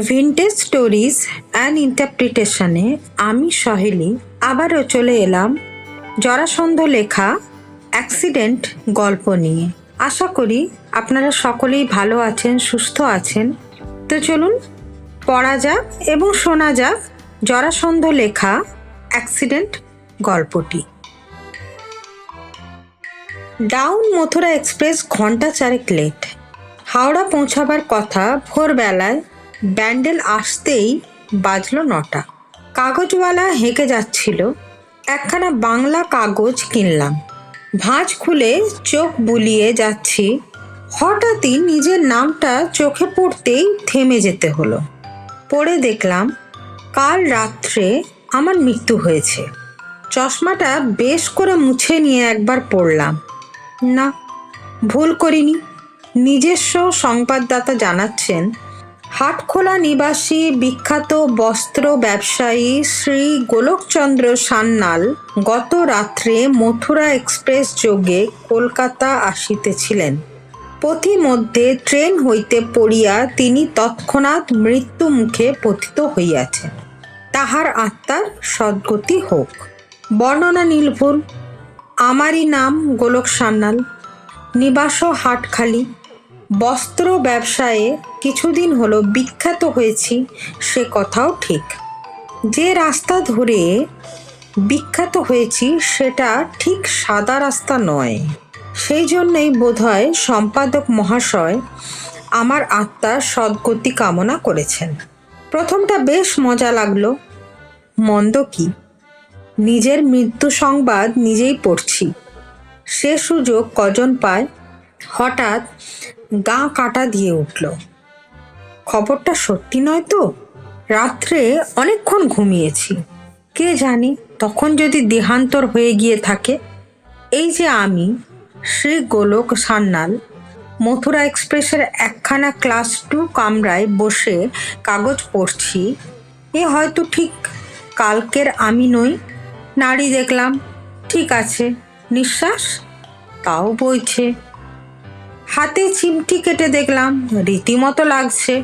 Vintage stories and ইন্টারপ্রিটেশনে আমি, সহেলি, আবারও চলে এলাম জরাসন্ধ লেখা অ্যাক্সিডেন্ট গল্প নিয়ে। আশা করি আপনারা সকলেই ভালো আছেন, সুস্থ আছেন। তো চলুন, পড়া যাক এবং শোনা যাক জরাসন্ধ লেখা অ্যাক্সিডেন্ট গল্পটি। ডাউন মথুরা এক্সপ্রেস ঘণ্টা চারেক লেট। হাওড়া পৌঁছাবার কথা ভোরবেলায় ব্যান্ডেল আসতেই বাজল নটা। কাগজওয়ালা হেঁকে যাচ্ছিল। একখানা বাংলা কাগজ কিনলাম। ভাঁজ খুলে চোখ বুলিয়ে যাচ্ছি। হঠাৎই নিজের নামটা চোখে পড়তেই থেমে যেতে হলো। পড়ে দেখলাম, কাল রাত্রে আমার মৃত্যু হয়েছে। চশমাটা বেশ করে মুছে নিয়ে একবার পড়লাম। না, ভুল করিনি। নিজস্ব সংবাদদাতা জানাচ্ছেন হাটখোলা নিবাসী বিখ্যাত বস্ত্র ব্যবসায়ী শ্রী গোলকচন্দ্র সান্যাল গত রাত্রে মথুরা এক্সপ্রেস যোগে কলকাতা আসিতেছিলেন। পথিমধ্যে ট্রেন হইতে পড়িয়া তিনি তৎক্ষণাৎ মৃত্যু মুখে পতিত হইয়াছেন। তাহার আত্মার সদ্গতি হোক। বর্ণনা নীলভুল আমারই নাম গোলক সান্যাল। নিবাস হাটখালি। বস্ত্র ব্যবসায়ে কিছুদিন হলো বিখ্যাত হয়েছি, সে কথাও ঠিক। যে রাস্তা ধরে বিখ্যাত হয়েছি, সেটা ঠিক সাদা রাস্তা নয়। সেই জন্যই বোধহয় সম্পাদক মহাশয় আমার আত্মার সদ্গতি কামনা করেছেন। প্রথমটা বেশ মজা লাগল। মন্দ কি? নিজের মৃত্যু সংবাদ নিজেই পড়ছি। সে সুযোগ কজন পায়? হঠাৎ গা কাটা দিয়ে উঠল। খবরটা সত্যি নয় তো? রাত্রে অনেকক্ষণ ঘুমিয়েছি। কে জানি, তখন যদি দেহান্তর হয়ে গিয়ে থাকে, এই যে আমি, শ্রী গোলক সান্যাল, মথুরা এক্সপ্রেসের একখানা ক্লাস টু কামরায় বসে কাগজ পড়ছি, এ হয়তো ঠিক কালকের আমি নই। নাড়ি দেখলাম, ঠিক আছে, নিঃশ্বাস? তাও বইছে। হাতে চিমটি কেটে দেখলাম, রীতিমতো লাগছে।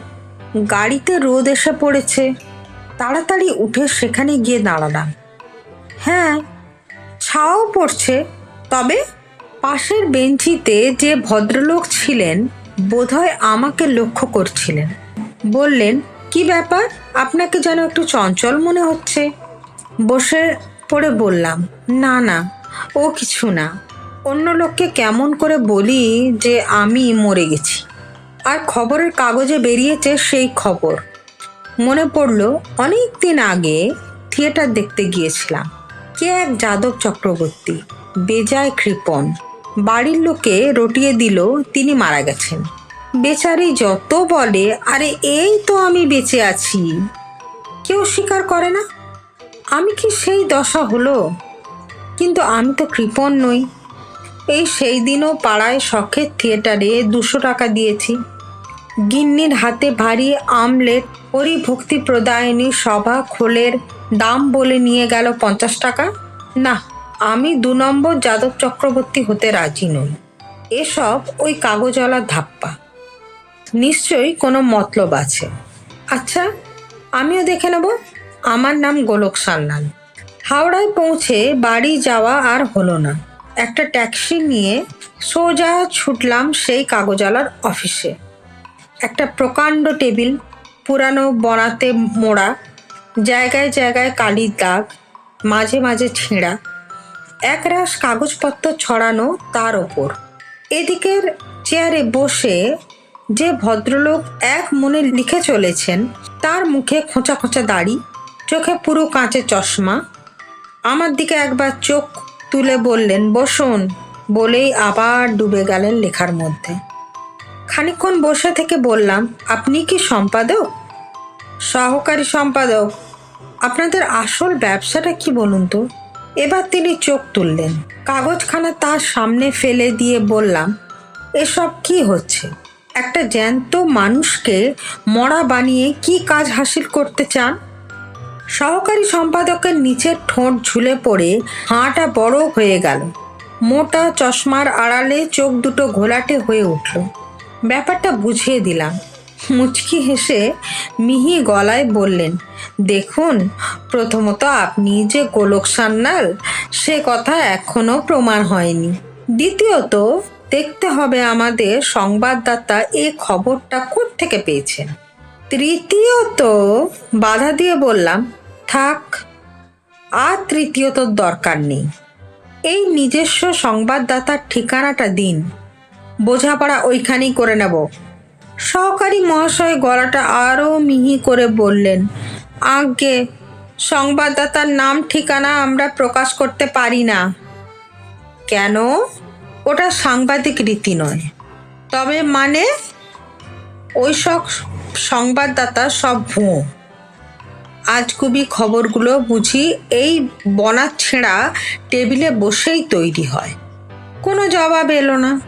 গাড়িতে রোদ এসে পড়েছে। তাড়াতাড়ি উঠে সেখানে গিয়ে দাঁড়ালাম। হ্যাঁ ছাও পড়ছে, তবে পাশের বেঞ্চিতে যে ভদ্রলোক ছিলেন, বোধহয় আমাকে লক্ষ্য করছিলেন। বললেন, কি ব্যাপার? আপনাকে যেন একটু চঞ্চল মনে হচ্ছে। বসে পড়ে বললাম, না না, ও কিছু না। অন্য লোককে কেমন করে বলি যে আমি মরে গেছি। আর খবরের কাগজে বেরিয়েছে সেই খবর। মনে পড়ল, অনেক দিন আগে থিয়েটার দেখতে গিয়েছিলাম। কে এক যাদব চক্রবর্তী, বেজায় কৃপণ। বাড়ির লোকে রটিয়ে দিল, তিনি মারা গেছেন। বেচারি যত বলে, আরে এই তো আমি বেঁচে আছি। কেউ স্বীকার করে না। আমি কি সেই দশা হলো? কিন্তু আমি তো কৃপণ নই। এই সেই দিনও পাড়ায় শখের থিয়েটারে দুশো টাকা দিয়েছি। গিন্নির হাতে ভারী আমলেট পরিভক্তি প্রদায়নী সভা খোলের দাম বলে নিয়ে গেল পঞ্চাশ টাকা? না, আমি দু নম্বর যাদব চক্রবর্তী হতে রাজি নই। এসব ওই কাগজওয়ালা ধাপ্পা। নিশ্চয়ই কোনো মতলব আছে। আচ্ছা আমিও দেখে নেব। আমার নাম গোলক সান্যাল। হাওড়ায় পৌঁছে বাড়ি যাওয়া আর হলো না। একটা ট্যাক্সি নিয়ে সোজা ছুটলাম সেই কাগজালার অফিসে। একটা প্রকাণ্ড টেবিল, পুরানো বনাতে মোড়া, জায়গায় জায়গায় কালির দাগ, মাঝে মাঝে ছেঁড়া, একরাশ কাগজপত্র ছড়ানো তার ওপর। এদিকের চেয়ারে বসে যে ভদ্রলোক এক মনে লিখে চলেছেন, তার মুখে খোঁচা খোঁচা দাড়ি, চোখে পুরো কাঁচে চশমা। আমার দিকে একবার চোখ তুলে বললেন, বসুন। বলেই আবার ডুবে গেলেন লেখার মধ্যে। খানিকক্ষণ বসে থেকে বললাম, আপনি কি সম্পাদক? সহকারী সম্পাদক। আপনাদের আসল ব্যবসাটা কি বলুন তো? এবার তিনি চোখ তুললেন, কাগজখানা তার সামনে ফেলে দিয়ে বললাম, এসব কি হচ্ছে? একটা জ্যান্ত মানুষকে মরা বানিয়ে কি কাজ হাসিল করতে চান? সহকারী সম্পাদকের নিচের ঠোঁট ঝুলে পড়ে হাঁটা বড় হয়ে গেল। মোটা চশমার আড়ালে চোখ দুটো ঘোলাটে হয়ে উঠল। ব্যাপারটা বুঝিয়ে দিলাম। মুচকি হেসে মিহি গলায় বললেন, দেখুন, প্রথমত আপনি যে গোলক সান্যাল, সে কথা এখনও প্রমাণ হয়নি। দ্বিতীয়ত, দেখতে হবে আমাদের সংবাদদাতা এ খবরটা থেকে পেয়েছেন। তৃতীয়ত, বাধা দিয়ে বললাম, থাক, আর তৃতীয়ত দরকার নেই। এই নিজস্ব সংবাদদাতার ঠিকানাটা দিন। বোঝাপড়া ওইখানেই করে নেব। সহকারী মহাশয় গলাটা আরও মিহি করে বললেন, আজ্ঞে, সংবাদদাতার নাম ঠিকানা আমরা প্রকাশ করতে পারি না। কেন? ওটা সাংবাদিক রীতি নয়। তবে মানে ওই সব সংবাদদাতা সব ভুয়ো। আজগুবি খবরগুলো বুঝি এই বনা ছেঁড়া টেবিলে বসেই তৈরি হয়। কোনো জবাব এলো না।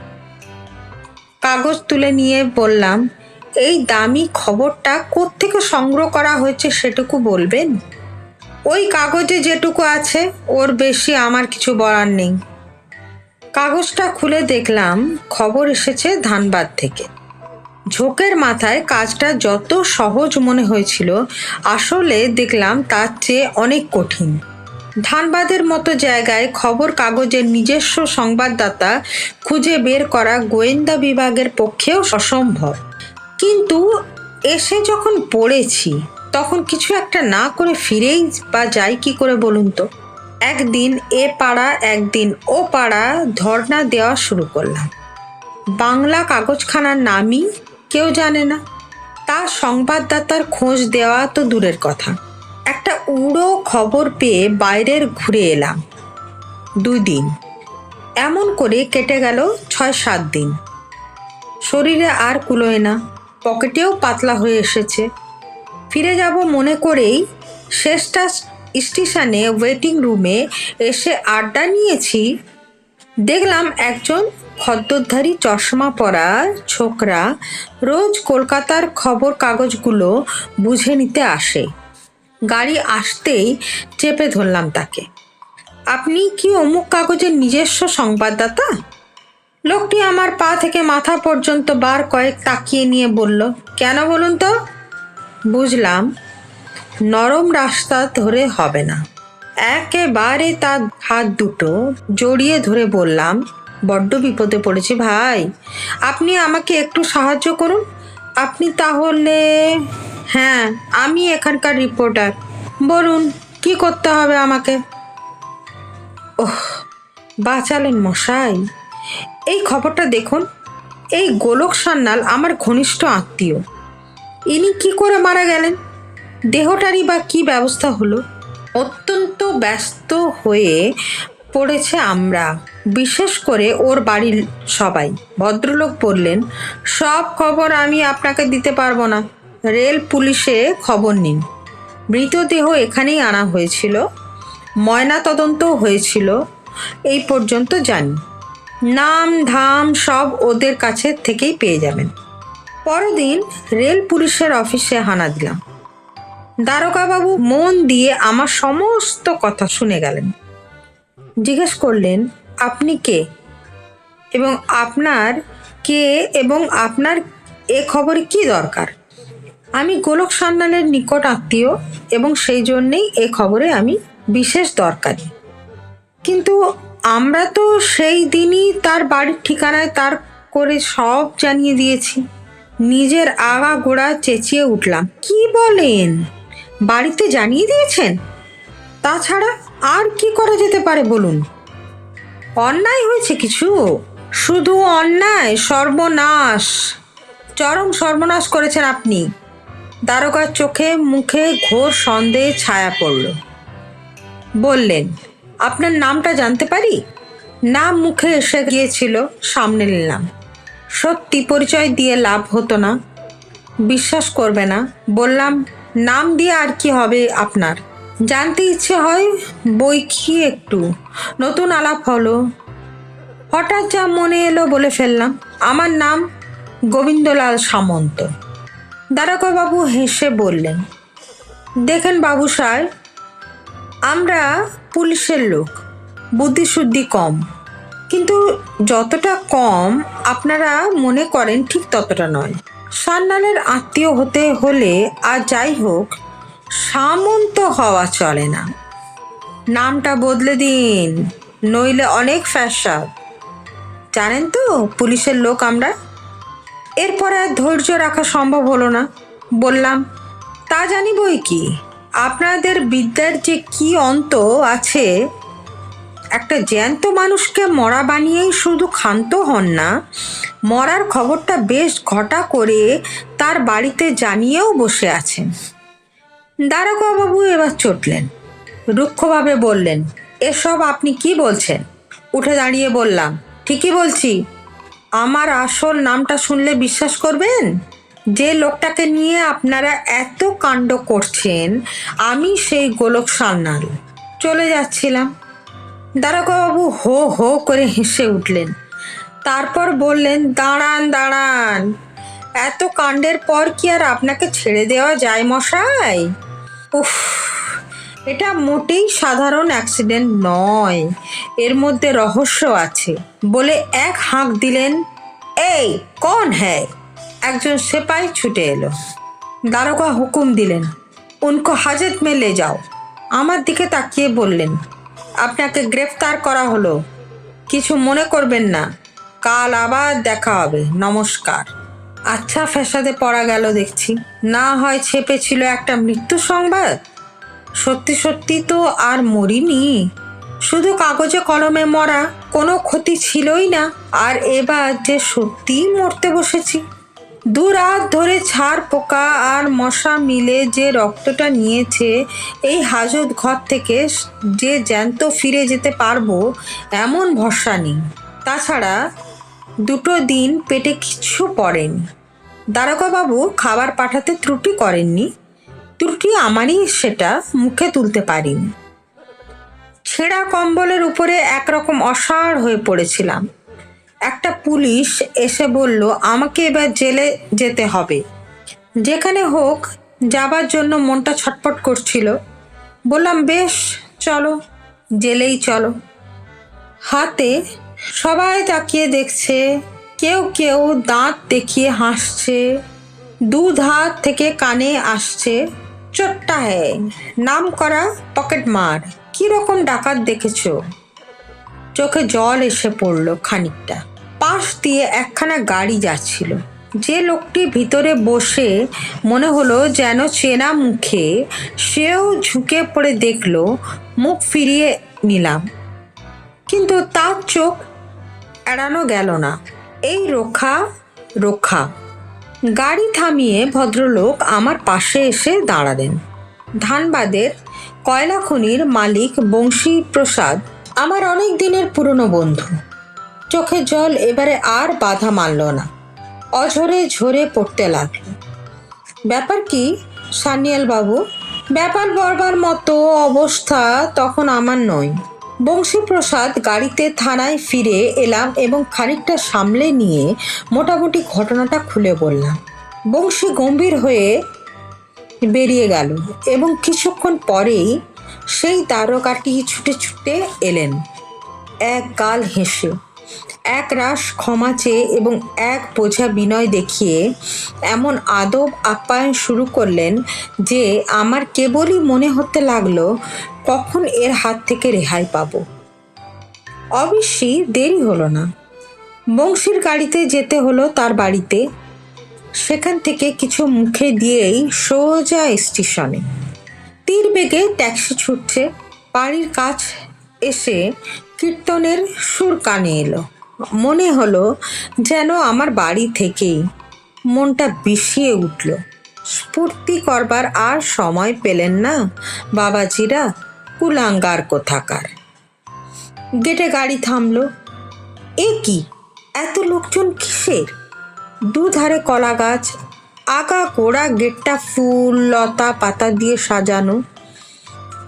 কাগজ তুলে নিয়ে বললাম, এই দামি খবরটা কোত্থেকে সংগ্রহ করা হয়েছে সেটুকু বলবেন? ওই কাগজে যেটুকু আছে, ওর বেশি আমার কিছু বলার নেই। কাগজটা খুলে দেখলাম, খবর এসেছে ধানবাদ থেকে। ঝোঁকের মাথায় কাজটা যত সহজ মনে হয়েছিল, আসলে দেখলাম তার চেয়ে অনেক কঠিন। ধানবাদের মতো জায়গায় খবর কাগজের নিজস্ব সংবাদদাতা খুঁজে বের করা গোয়েন্দা বিভাগের পক্ষেও অসম্ভব। কিন্তু এসে যখন পড়েছি, তখন কিছু একটা না করে ফিরেই বা যাই কি করে বলুন তো? একদিন এ পাড়া, একদিন ও পাড়া ধর্না দেওয়া শুরু করলাম। বাংলা কাগজখানার নামই কেউ জানে না। তা সংবাদদাতার খোঁজ দেওয়া তো দূরের কথা। একটা উড়ো খবর পেয়ে বাইরের ঘুরে এলাম। দুই দিন। এমন করে কেটে গেল ছয় সাত দিন। শরীরে আর কুলোয় না, পকেটেও পাতলা হয়ে এসেছে। ফিরে যাব মনে করেই শেষটা স্টেশনে ওয়েটিং রুমে এসে আড্ডা নিয়েছি। দেখলাম একজন খদ্দরধারী চশমা পরা ছোকরা রোজ কলকাতার খবর কাগজগুলো বুঝে নিতে আসে। গাড়ি আসতেই চেপে ধরলাম তাকে। আপনি কি অমুক কাগজের নিজস্ব সংবাদদাতা? লোকটি আমার পা থেকে মাথা পর্যন্ত বার কয়েক তাকিয়ে নিয়ে বলল, কেন বলুন তো? বুঝলাম, নরম রাস্তা ধরে হবে না। একেবারে তার হাত দুটো জড়িয়ে ধরে বললাম, বড্ড বিপদে পড়েছি ভাই। আপনি আমাকে একটু সাহায্য করুন। আপনি তাহলে হ্যাঁ আমি এখানকার রিপোর্টার বলুন, কি করতে হবে আমাকে? ওহ, বাঁচালেন মশাই। এই খবরটা দেখুন, এই গোলক সান্যাল আমার ঘনিষ্ঠ আত্মীয়। ইনি কি করে মারা গেলেন? দেহটারই বা কি ব্যবস্থা হলো? অত্যন্ত ব্যস্ত হয়ে পড়েছে আমরা, বিশেষ করে ওর বাড়ির সবাই। ভদ্রলোক বললেন, সব খবর আমি আপনাকে দিতে পারব না। রেল পুলিশে খবর নিন। মৃতদেহ এখানেই আনা হয়েছিল। ময়না তদন্তও হয়েছিল। এই পর্যন্ত জানি। নাম, ধাম সব ওদের কাছে থেকেই পেয়ে যাবেন। পরদিন রেল পুলিশের অফিসে হানা দিলাম। দ্বারকাবাবু মন দিয়ে আমার সমস্ত কথা শুনে গেলেন। জিজ্ঞেস করলেন, আপনি কে? এবং আপনার কে এবং আপনার এ খবরে কি দরকার? আমি গোলক সান্যালের নিকট আত্মীয় এবং সেই জন্যেই এ খবরে আমি বিশেষ দরকারি। কিন্তু আমরা তো সেই দিনই তার বাড়ির ঠিকানায় তার করে সব জানিয়ে দিয়েছি। নিজের আগা গোড়া চেঁচিয়ে উঠলাম, কি বলেন? বাড়িতে জানিয়ে দিয়েছেন? তাছাড়া আর কি করা যেতে পারে বলুন? অন্যায় হয়েছে কিছু? শুধু অন্যায়, সর্বনাশ। চরম সর্বনাশ করেছেন আপনি। দ্বারকার চোখে, মুখে ঘোর সন্দেহে ছায়া পড়ল। বললেন, আপনার নামটা জানতে পারি? নাম মুখে এসে গিয়েছিল সামনে নিলাম সত্যি পরিচয় দিয়ে লাভ হতো না। বিশ্বাস করবে না। বললাম, নাম দিয়ে আর কি হবে আপনার? জানতে ইচ্ছে হয় বই কি একটু? নতুন আলাপ হলো। হঠাৎ যা মনে এলো বলে ফেললাম। আমার নাম গোবিন্দলাল সামন্ত। দ্বারকাবাবু হেসে বললেন, দেখেন বাবু সাহেব, আমরা পুলিশের লোক, বুদ্ধিশুদ্ধি কম। কিন্তু যতটা কম আপনারা মনে করেন ঠিক ততটা নয়। সান্নালের আত্মীয় হতে হলে আর যাই হোক, সামন্ত হওয়া চলে না। নামটা বদলে দিন, নইলে অনেক ফ্যাসাদ। জানেন তো পুলিশের লোক আমরা এরপর আর ধৈর্য রাখা সম্ভব হলো না। বললাম, তা জানি বই কি? আপনাদের বিদ্যার যে কি অন্ত আছে, একটা জ্যান্ত মানুষকে মরা বানিয়েই শুধু ক্ষান্ত হন না, মরার খবরটা বেশ ঘটা করে তার বাড়িতে জানিয়েও বসে আছেন। বাবু এবার চটলেন, রুক্ষভাবে বললেন, এসব আপনি কি বলছেন? উঠে দাঁড়িয়ে বললাম, ঠিকই বলছি। আমার আসল নামটা শুনলে বিশ্বাস করবেন? যে লোকটাকে নিয়ে আপনারা এত কাণ্ড করছেন, আমি সেই গোলক সান্নাল চলে যাচ্ছিলাম। বাবু হো হো করে হেসে উঠলেন। তারপর বললেন, দাঁড়ান দাঁড়ান। এত কাণ্ডের পর কি আর আপনাকে ছেড়ে দেওয়া যায় মশাই? উফ এটা মোটেই সাধারণ অ্যাক্সিডেন্ট নয়। এর মধ্যে রহস্য আছে। বলে এক হাঁক দিলেন, এই, কোন হ্যায়? একজন সেপাই ছুটে এলো। দারোগা হুকুম দিলেন, উনকো হাজত মে লে যাও। আমার দিকে তাকিয়ে বললেন, আপনাকে গ্রেফতার করা হলো। কিছু মনে করবেন না। কাল আবার দেখা হবে। নমস্কার। আচ্ছা ফ্যাসাদে পড়া গেল দেখছি। না হয় ছেপেছিল একটা মৃত্যু সংবাদ? সত্যি সত্যি তো আর মরিনি। শুধু কাগজে কলমে মরা কোনো ক্ষতি ছিলই না, আর এবার যে সত্যিই মরতে বসেছি। দু রাত ধরে ছাড় পোকা আর মশা মিলে যে রক্তটা নিয়েছে, এই হাজত ঘর থেকে যে জ্যান্ত ফিরে যেতে পারব, এমন ভরসা নেই। তাছাড়া দুটো দিন পেটে কিচ্ছু পড়েনি। বাবু খাবার পাঠাতে ত্রুটি করেননি। ত্রুটি আমারই সেটা মুখে তুলতে পারিনি। ছেঁড়া কম্বলের উপরে একরকম অসাড় হয়ে পড়েছিলাম। একটা পুলিশ এসে বলল, আমাকে এবার জেলে যেতে হবে। যেখানে হোক, যাবার জন্য মনটা ছটপট করছিল। বললাম, বেশ, চলো, জেলেই চলো। হাতে সবাই তাকিয়ে দেখছে, কেউ কেউ দাঁত দেখিয়ে হাসছে দুধ হাত থেকে কানে আসছে। চোট্টা হ্যায় নাম করা পকেট মার। কীরকম ডাকাত দেখেছ? চোখে জল এসে পড়ল খানিকটা। পাশ দিয়ে একখানা গাড়ি যাচ্ছিল। যে লোকটি ভিতরে বসে মনে হলো যেন চেনা মুখে, সেও ঝুঁকে পড়ে দেখল, মুখ ফিরিয়ে নিলাম। কিন্তু তার চোখ এড়ানো গেল না। এই রক্ষা রক্ষা গাড়ি থামিয়ে ভদ্রলোক আমার পাশে এসে দাঁড়ালেন। ধানবাদের কয়লা খনির মালিক বংশী প্রসাদ আমার অনেক দিনের পুরনো বন্ধু। চোখের জল এবারে আর বাধা মানল না। অঝরে ঝরে পড়তে লাগল। ব্যাপার কি সানিয়াল বাবু ব্যাপার বলবার মতো অবস্থা তখন আমার নয়। বংশীপ্রসাদ গাড়িতে থানায় ফিরে এলাম এবং খানিকটা সামলে নিয়ে মোটামুটি ঘটনাটা খুলে বললাম। বংশী গম্ভীর হয়ে বেরিয়ে গেল এবং কিছুক্ষণ পরেই সেই তারকাটি ছুটে ছুটে এলেন। এক গাল হেসে এক রাস ক্ষমা চেয়ে এবং এক বোঝা বিনয় দেখিয়ে এমন আদব আপ্যায়ন শুরু করলেন যে আমার কেবলই মনে হতে লাগল, কখন এর হাত থেকে রেহাই পাব। অবশ্যই দেরি হলো না। বংশীর গাড়িতে যেতে হলো তার বাড়িতে। সেখান থেকে কিছু মুখে দিয়েই সোজা স্টেশনে। তীর বেগে ট্যাক্সি ছুটছে। বাড়ির কাছ এসে কীর্তনের সুর কানে এলো। মনে হলো যেন আমার বাড়ি থেকেই মনটা বিষিয়ে উঠল। স্ফূর্তি করবার আর সময় পেলেন না বাবাজিরা কুলাঙ্গার কোথাকার। গেটে গাড়ি থামলো। এ কি? এত লোকজন কিসের? দুধারে কলা গাছ, আগা গোড়া গেটটা ফুল, লতা পাতা দিয়ে সাজানো।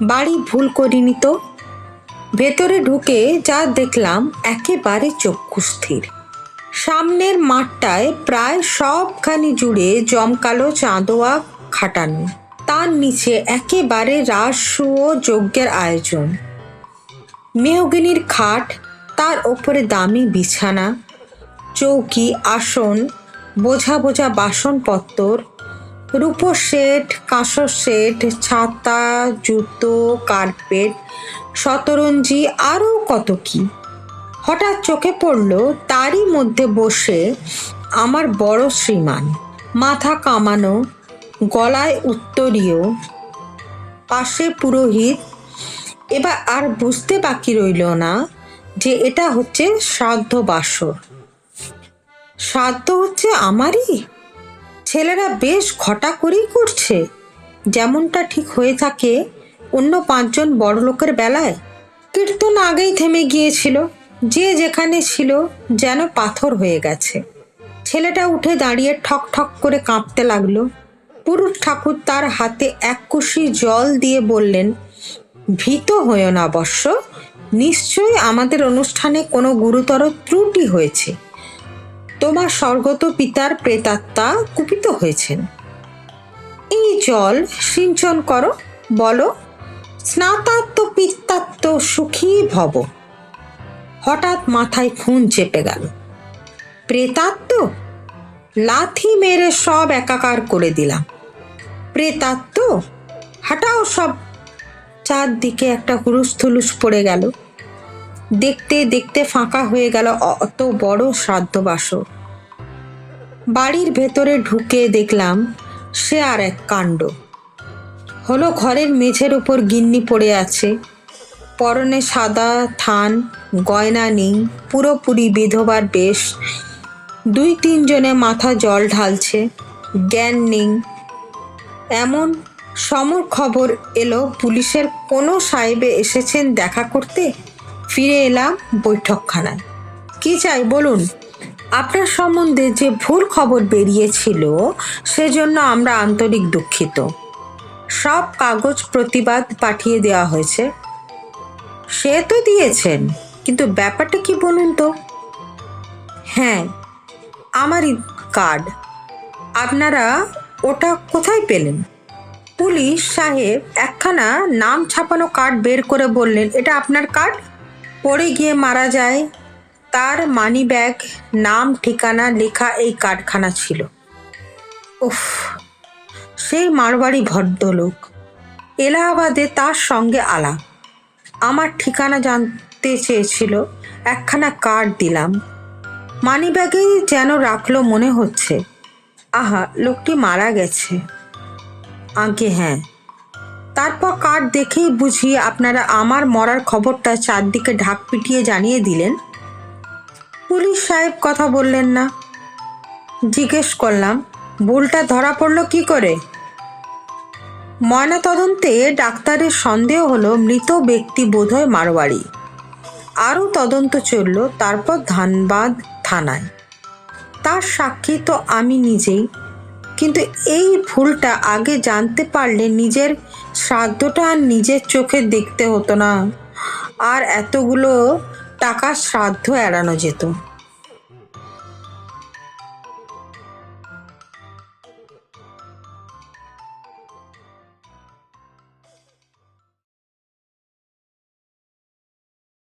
বাড়ি ভুল করিনি তো? ভেতরে ঢুকে যা দেখলাম একেবারে চক্ষুস্থির সামনের মাঠটায় প্রায় সবখানি জুড়ে জমকালো চাঁদোয়া খাটানো। তার নিচে একেবারে রাসু ও যজ্ঞের আয়োজন। মেহগিনির খাট, তার ওপরে দামি বিছানা, চৌকি, আসন, বোঝা বোঝা বাসনপত্র রূপোর সেট কাঁসর সেট, ছাতা, জুতো, কার্পেট শতরঞ্জি আরও কত কি? হঠাৎ চোখে পড়ল, তারই মধ্যে বসে আমার বড় শ্রীমান। মাথা কামানো, গলায় উত্তরীয়, পাশে পুরোহিত। এবার আর বুঝতে বাকি রইল না যে এটা হচ্ছে শ্রাদ্ধ বাসর। শ্রাদ্ধ হচ্ছে আমারই? ছেলেরা বেশ ঘটা করেই করছে। যেমনটা ঠিক হয়ে থাকে অন্য পাঁচজন বড় লোকের বেলায়? কীর্তন আগেই থেমে গিয়েছিল। যে যেখানে ছিল যেন পাথর হয়ে গেছে। ছেলেটা উঠে দাঁড়িয়ে ঠক ঠক করে কাঁপতে লাগল। পুরুষ ঠাকুর তার হাতে এক কুশি জল দিয়ে বললেন, ভীত হয়েও না অবশ্য নিশ্চয়ই আমাদের অনুষ্ঠানে কোনো গুরুতর ত্রুটি হয়েছে। তোমার স্বর্গত পিতার প্রেতাত্মা কুপিত হয়েছেন। এই জল সিঞ্চন করো, বলো স্নাতাত্ম পিত্তাত্ম সুখী ভব। হঠাৎ মাথায় খুন চেপে গেল। প্রেতাত্ম? লাথি মেরে সব একাকার করে দিলাম। প্রেতাত্ম? হাঁটাও সব। চারদিকে একটা হুলুস থুলুস পড়ে গেল। দেখতে দেখতে ফাঁকা হয়ে গেল অত বড় শ্রাদ্ধ বাসর বাড়ির ভেতরে ঢুকে দেখলাম সে আর এক কাণ্ড। হলো ঘরের মেঝের উপর গিন্নি পড়ে আছে। পরনে সাদা থান, গয়না নেই, পুরোপুরি বিধবার বেশ। দুই তিনজনে মাথা জল ঢালছে, জ্ঞান নেই। এমন সমর খবর এলো পুলিশের কোনো সাহেবে এসেছেন দেখা করতে? ফিরে এলাম বৈঠকখানায়। কি চাই বলুন? আপনার সম্বন্ধে যে ভুল খবর বেরিয়েছিল, সেজন্য আমরা আন্তরিক দুঃখিত। সব কাগজ প্রতিবাদ পাঠিয়ে দেওয়া হয়েছে। সে তো দিয়েছেন, কিন্তু ব্যাপারটা কি বলুন তো? হ্যাঁ আমারই কার্ড। আপনারা ওটা কোথায় পেলেন? পুলিশ সাহেব একখানা নাম ছাপানো কার্ড বের করে বললেন, এটা আপনার কার্ড? পড়ে গিয়ে মারা যায়। তার মানি ব্যাগ, নাম, ঠিকানা লেখা এই কার্ডখানা ছিল। উফ সেই মারবাড়ি ভদ্রলোক। এলাহাবাদে তার সঙ্গে আলাপ। আমার ঠিকানা জানতে চেয়েছিল, একখানা কার্ড দিলাম। মানিব্যাগেই যেন রাখল মনে হচ্ছে। আহা, লোকটি মারা গেছে। আগে হ্যাঁ। তারপর কার্ড দেখেই বুঝি আপনারা আমার মরার খবরটা চারদিকে ঢাক পিটিয়ে জানিয়ে দিলেন। পুলিশ সাহেব কথা বললেন না। জিজ্ঞেস করলাম, ভুলটা ধরা পড়ল কি করে? ময়নাতদন্তে ডাক্তারের সন্দেহ হলো মৃত ব্যক্তি বোধহয় মারোয়ারি। আরও তদন্ত চলল, তারপর ধানবাদ থানায়। তার সাক্ষী তো আমি নিজেই, কিন্তু এই ভুলটা আগে জানতে পারলে নিজের শ্রাদ্ধটা আর নিজের চোখে দেখতে হতো না। আর এতগুলো টাকা শ্রাদ্ধ এড়ানো যেত।